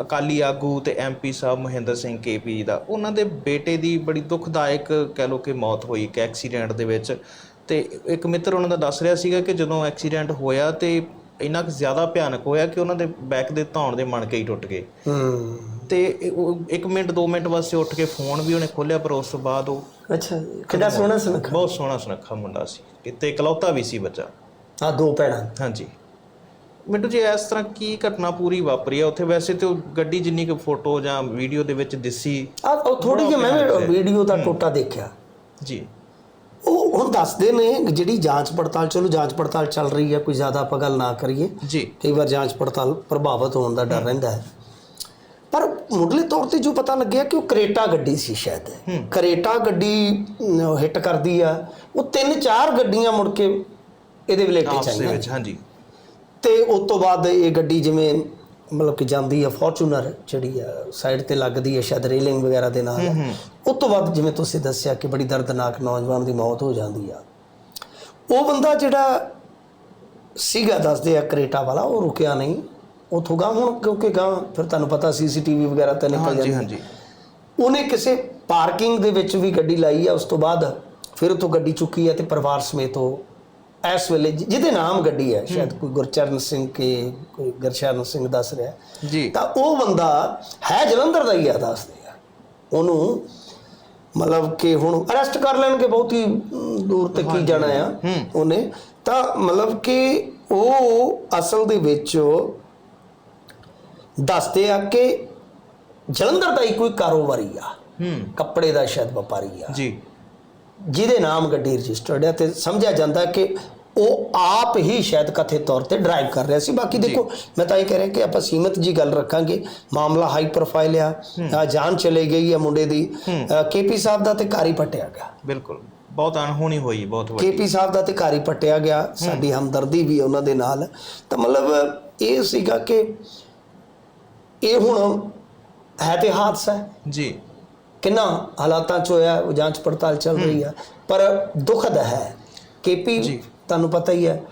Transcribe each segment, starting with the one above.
ਅਕਾਲੀ ਆਗੂ ਤੇ ਐਮਪੀ ਸਾਹਿਬ ਮਹਿੰਦਰ ਸਿੰਘ ਕੇਪੀ ਜੀ ਦਾ। ਉਹਨਾਂ ਦੇ ਬੇਟੇ ਦੀ ਬੜੀ ਦੁਖਦਾਇਕ ਕਹਿ ਲੋ ਕਿ ਮੌਤ ਹੋਈ ਇੱਕ ਐਕਸੀਡੈਂਟ ਦੇ ਵਿੱਚ। ਤੇ ਇੱਕ ਮਿੱਤਰ ਉਹਨਾਂ ਦਾ ਦੱਸ ਰਿਹਾ ਸੀਗਾ ਕਿ ਜਦੋਂ ਐਕਸੀਡੈਂਟ ਹੋਇਆ ਤੇ ਇੰਨਾ ਕੁ ਜ਼ਿਆਦਾ ਭਿਆਨਕ ਹੋਇਆ ਕਿ ਉਹਨਾਂ ਦੇ ਬੈਕ ਦੇ ਧੌਣ ਦੇ ਮਣਕੇ ਹੀ ਟੁੱਟ ਗਏ। ਹੂੰ। ਤੇ ਇਹ ਉਹ ਇੱਕ ਮਿੰਟ ਦੋ ਮਿੰਟ ਵਾਸਤੇ ਉੱਠ ਕੇ ਫੋਨ ਵੀ ਉਹਨੇ ਖੋਲਿਆ ਪਰ ਉਸ ਤੋਂ ਬਾਅਦ ਉਹ ਅੱਛਾ। ਕਿੰਨਾ ਸੋਹਣਾ ਸੁਨੱਖਾ। ਬਹੁਤ ਸੋਹਣਾ ਸੁਨੱਖਾ ਮੁੰਡਾ ਸੀ। ਕਿਤੇ ਇਕਲੌਤਾ ਵੀ ਸੀ ਬੱਚਾ। ਆ ਦੋ ਭੈਣਾਂ। ਹਾਂਜੀ। ਮਿੰਟੂ ਜੀ ਇਸ ਤਰ੍ਹਾਂ ਕੀ ਘਟਨਾ ਪੂਰੀ ਵਾਪਰੀ ਆ ਉੱਥੇ ਵੈਸੇ ਤੇ ਉਹ ਗੱਡੀ ਜਿੰਨੀ ਕੁ ਫੋਟੋ ਜਾਂ ਵੀਡੀਓ ਦੇ ਵਿੱਚ ਦਿਸੀ ਆ ਉਹ ਥੋੜੀ ਜਿਹੀ ਮੈਂ ਵੀਡੀਓ ਦਾ ਟੋਟਾ ਦੇਖਿਆ। ਜੀ। ਉਹ ਹੁਣ ਦੱਸਦੇ ਨੇ ਜਿਹੜੀ ਜਾਂਚ ਪੜਤਾਲ ਚਲੋ ਜਾਂਚ ਪੜਤਾਲ ਚੱਲ ਰਹੀ ਹੈ ਕੋਈ ਜ਼ਿਆਦਾ ਆਪਾਂ ਗੱਲ ਨਾ ਕਰੀਏ। ਜੀ। ਕਈ ਵਾਰ ਜਾਂਚ ਪੜਤਾਲ ਪ੍ਰਭਾਵਿਤ ਹੋਣ ਦਾ ਡਰ ਰਹਿੰਦਾ ਹੈ। ਪਰ ਮੁੱਢਲੇ ਤੌਰ ਤੇ ਜੋ ਪਤਾ ਲੱਗਿਆ ਕਿ ਉਹ ਕਰੇਟਾ ਗੱਡੀ ਸੀ ਸ਼ਾਇਦ। ਕਰੇਟਾ ਗੱਡੀ ਹਿੱਟ ਕਰਦੀ ਆ। ਉਹ ਤਿੰਨ ਚਾਰ ਗੱਡੀਆਂ ਮੁੜ ਕੇ ਇਹਦੇ ਚਾਹੀਆਂ ਵਿੱਚ ਹਾਂਜੀ। ਤੇ ਉਸ ਤੋਂ ਬਾਅਦ ਇਹ ਗੱਡੀ ਜਿਵੇਂ ਮਤਲਬ ਕਿ ਜਾਂਦੀ ਆ ਫੋਰਚੂਨਰ ਜਿਹੜੀ ਆ ਸਾਈਡ ਤੇ ਲੱਗਦੀ ਹੈ ਸ਼ਾਇਦ ਰੇਲਿੰਗ ਵਗੈਰਾ ਦੇ ਨਾਲ। ਉਸ ਤੋਂ ਬਾਅਦ ਜਿਵੇਂ ਤੁਸੀਂ ਦੱਸਿਆ ਕਿ ਬੜੀ ਦਰਦਨਾਕ ਨੌਜਵਾਨ ਦੀ ਮੌਤ ਹੋ ਜਾਂਦੀ ਆ। ਉਹ ਬੰਦਾ ਜਿਹੜਾ ਸੀਗਾ ਦੱਸਦੇ ਆ ਕਰੇਟਾ ਵਾਲਾ ਉਹ ਰੁਕਿਆ ਨਹੀਂ। ਉਥੋਂ ਗਾ ਹੁਣ ਕਿਉਂਕਿ ਗਾ ਫਿਰ ਤੁਹਾਨੂੰ ਪਤਾ ਸੀਸੀਟੀਵੀ ਵਗੈਰਾ ਤੇ ਨਿਕਲ ਹਾਂਜੀ ਜਾਂਦੀ ਹਾਂਜੀ। ਉਹਨੇ ਕਿਸੇ ਪਾਰਕਿੰਗ ਦੇ ਵਿੱਚ ਵੀ ਗੱਡੀ ਲਾਈ ਆ ਉਸ ਤੋਂ ਬਾਅਦ ਫਿਰ ਉਤੋਂ ਗੱਡੀ ਚੁੱਕੀ ਆ ਤੇ ਪਰਿਵਾਰ ਸਮੇਤ ਉਹ ਇਸ ਵੇਲੇ ਜਿਹਦੇ ਨਾਮ ਗੱਡੀ ਹੈ ਸ਼ਾਇਦ ਕੋਈ ਗੁਰਚਰਨ ਸਿੰਘ ਕੇ ਕੋਈ ਗੁਰਸ਼ਰਨ ਸਿੰਘ ਦੱਸ ਰਿਹਾ ਜੀ। ਤਾਂ ਉਹ ਬੰਦਾ ਹੈ ਜਲੰਧਰ ਦਾ ਹੀ ਆ ਦੱਸਦੇ ਆ ਉਹਨੂੰ ਮਤਲਬ ਕਿ ਹੁਣ ਅਰੈਸਟ ਕਰ ਲੈਣਗੇ ਬਹੁਤ ਦੂਰ ਤੱਕ ਹੀ ਜਾਣਾ ਆ ਉਹਨੇ। ਤਾਂ ਮਤਲਬ ਕਿ ਉਹ ਅਸਲ ਦੇ ਵਿੱਚ ਦੱਸਦੇ ਆ ਕਿ ਜਲੰਧਰ ਦਾ ਹੀ ਕੋਈ ਕਾਰੋਬਾਰੀ ਆ। ਹੂੰ। ਕੱਪੜੇ ਦਾ ਸ਼ਾਇਦ ਵਪਾਰੀ ਆ। ਜੀ। ਜਿਹਦੇ ਨਾਮ ਗੱਡੀ ਰਜਿਸਟਰਡ ਹੈ ਤੇ ਸਮਝਿਆ ਜਾਂਦਾ ਕਿ ਉਹ ਆਪ ਹੀ ਸ਼ਾਇਦ ਕਥਿਤ ਤੌਰ ਤੇ ਡਰਾਈਵ ਕਰ ਰਿਹਾ ਸੀ। ਬਾਕੀ ਦੇਖੋ ਮੈਂ ਤਾਂ ਇਹ ਕਹਿ ਰਿਹਾ ਕਿ ਆਪਾਂ ਸੀਮਤ ਜੀ ਗੱਲ ਰੱਖਾਂਗੇ। ਮਾਮਲਾ ਹਾਈ ਪ੍ਰੋਫਾਈਲ ਆ ਆ ਜਾਨ ਚਲੇ ਗਈ ਹੈ ਮੁੰਡੇ ਦੀ। ਕੇਪੀ ਸਾਹਿਬ ਦਾ ਤੇ ਕਾਰੀ ਪਟਿਆ ਗਿਆ। ਬਿਲਕੁਲ। ਬਹੁਤ ਅਣਹੋਣੀ ਹੋਈ ਬਹੁਤ ਵੱਡੀ। ਕੇਪੀ ਸਾਹਿਬ ਦਾ ਤੇ ਕਾਰੀ ਪਟਿਆ ਗਿਆ। ਸਾਡੀ ਹਮਦਰਦੀ ਵੀ ਉਹਨਾਂ ਦੇ ਨਾਲ। ਤਾਂ ਮਤਲਬ ਇਹ ਸੀਗਾ ਕਿ ਇਹ ਹੁਣ ਹੈ ਤੇ ਹਾਦਸਾ ਹੈ। ਜੀ। ਕਿੰਨਾ ਹਾਲਾਤਾਂ ਚ ਹੋਇਆ ਜਾਂਚ ਪੜਤਾਲ ਚੱਲ ਰਹੀ ਹੈ ਪਰ ਦੁਖਦ ਹੈ ਕੇਪੀ ਤੁਹਾਨੂੰ ਪਤਾ ਹੀ ਹੈ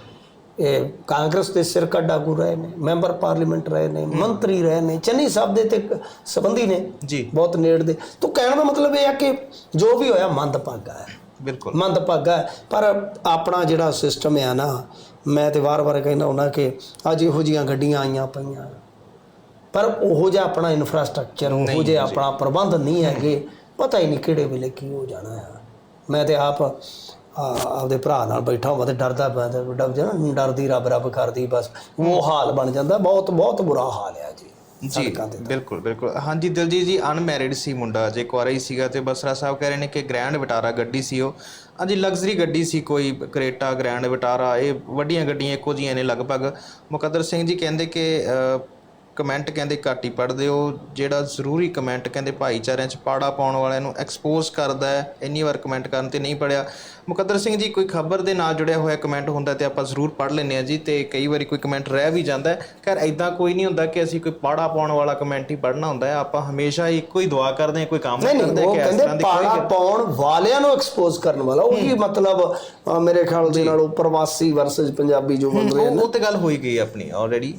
ਇਹ ਕਾਂਗਰਸ ਦੇ ਸਿਰ ਕੱਢਾਗੂ ਰਹੇ ਨੇ ਮੈਂਬਰ ਪਾਰਲੀਮੈਂਟ ਰਹੇ ਨੇ ਮੰਤਰੀ ਰਹੇ ਨੇ ਚੰਨੀ ਸਾਹਿਬ ਦੇ ਤੇ ਸੰਬੰਧੀ ਨੇ ਜੀ। ਬਹੁਤ ਨੇੜ ਦੇ। ਤੋਂ ਕਹਿਣ ਦਾ ਮਤਲਬ ਇਹ ਹੈ ਕਿ ਜੋ ਵੀ ਹੋਇਆ ਮੰਦਭਾਗਾ ਹੈ। ਬਿਲਕੁਲ। ਮੰਦਭਾਗਾ। ਪਰ ਆਪਣਾ ਜਿਹੜਾ ਸਿਸਟਮ ਹੈ ਨਾ ਮੈਂ ਤੇ ਵਾਰ-ਵਾਰ ਕਹਿੰਦਾ ਹੁੰਦਾ ਕਿ ਅੱਜ ਇਹੋ ਜੀਆਂ ਗੱਡੀਆਂ ਆਈਆਂ ਪਈਆਂ। ਪਰ ਉਹੋ ਜਿਹਾ ਆਪਣਾ ਇਨਫਰਾਸਟ੍ਰਕਚਰ ਉਹੋ ਜਿਹਾ ਆਪਣਾ ਪ੍ਰਬੰਧ ਨਹੀਂ ਹੈਗੇ। ਪਤਾ ਹੀ ਨਹੀਂ ਕਿਹੜੇ ਵੇਲੇ ਕੀ ਹੋ ਜਾਣਾ ਹੈ ਮੈਂ ਤੇ ਆਪ ਆ, ਆਪਦੇ ਭਰਾ ਨਾਲ ਬੈਠਾ ਹਾਂ ਤੇ ਡਰਦਾ ਤੇ ਡਰ ਜਾ ਡਰਦੀ ਰੱਬ ਰੱਬ ਕਰਦੀ ਬਸ ਉਹ ਹਾਲ ਬਣ ਜਾਂਦਾ। ਬਹੁਤ ਬਹੁਤ ਬੁਰਾ ਹਾਲ ਹੈ ਜੀ। ਜੀ ਬਿਲਕੁਲ ਬਿਲਕੁਲ। ਹਾਂਜੀ ਦਿਲਜੀਤ ਜੀ ਅਨਮੈਰਿਡ ਸੀ ਮੁੰਡਾ ਜੇ ਕੁਆਰਾ ਹੀ ਸੀਗਾ ਤੇ ਬਸਰਾ ਸਾਹਿਬ ਕਹਿ ਰਹੇ ਨੇ ਕਿ ਗ੍ਰੈਂਡ ਵਿਟਾਰਾ ਗੱਡੀ ਸੀ ਉਹ। ਹਾਂਜੀ ਲਗਜ਼ਰੀ ਗੱਡੀ ਸੀ ਕੋਈ ਕਰੇਟਾ ਗ੍ਰੈਂਡ ਵਿਟਾਰਾ ਇਹ ਵੱਡੀਆਂ ਗੱਡੀਆਂ ਇੱਕੋ ਜਿਹੀਆਂ ਨੇ ਲਗਭਗ। ਮੁਕੱਦਰ ਸਿੰਘ ਜੀ ਕਹਿੰਦੇ ਕਿ ਕਮੈਂਟ ਕਹਿੰਦੇ ਘੱਟ ਹੀ ਪੜਦੇ ਹੋ ਜਿਹੜਾ ਜ਼ਰੂਰੀ ਕਮੈਂਟ ਕਹਿੰਦੇ ਭਾਈਚਾਰਿਆਂ 'ਚ ਪਾੜਾ ਪਾਉਣ ਵਾਲਿਆਂ ਨੂੰ ਐਕਸਪੋਜ਼ ਕਰਦਾ ਹੈ ਇੰਨੀ ਵਾਰ ਕਮੈਂਟ ਕਰਨ ਤੇ ਨਹੀਂ ਪੜਿਆ ਮੁਕੱਦਰ ਸਿੰਘ ਜੀ ਕੋਈ ਖਬਰ ਦੇ ਨਾਲ ਜੁੜਿਆ ਹੋਇਆ ਕਮੈਂਟ ਹੁੰਦਾ ਤੇ ਆਪਾਂ ਜ਼ਰੂਰ ਪੜ ਲੈਂਦੇ ਆ ਜੀ ਤੇ ਕਈ ਵਾਰੀ ਕੋਈ ਕਮੈਂਟ ਰਹਿ ਵੀ ਜਾਂਦਾ ਹੈ। ਖੈਰ ਐਦਾਂ ਕੋਈ ਨਹੀਂ ਹੁੰਦਾ ਕਿ ਅਸੀਂ ਕੋਈ ਪਾੜਾ ਪਾਉਣ ਵਾਲਾ ਕਮੈਂਟ ਹੀ ਪੜਨਾ ਹੁੰਦਾ ਹੈ। ਆਪਾਂ ਹਮੇਸ਼ਾ ਹੀ ਇੱਕੋ ਹੀ ਦੁਆ ਕਰਦੇ ਹਾਂ ਕੋਈ ਕੰਮ ਨਹੀਂ ਕਰਦੇ ਕਿ ਇਸ ਤਰ੍ਹਾਂ ਦੀ ਕੋਈ ਪਾੜਾ ਪਾਉਣ ਵਾਲਿਆਂ ਨੂੰ ਐਕਸਪੋਜ਼ ਕਰਨ ਵਾਲਾ ਉਹੀ ਮਤਲਬ ਅ, ਮੇਰੇ ਖਿਆਲ ਦੇ ਨਾਲ ਉਹ ਪ੍ਰਵਾਸੀ ਵਰਸਸ ਪੰਜਾਬੀ ਜੋ ਰਹੇ ਉਹ ਉਹ ਤੇ ਗੱਲ ਹੋਈ ਗਈ ਆਪਣੀ ਆਲਰੇਡੀ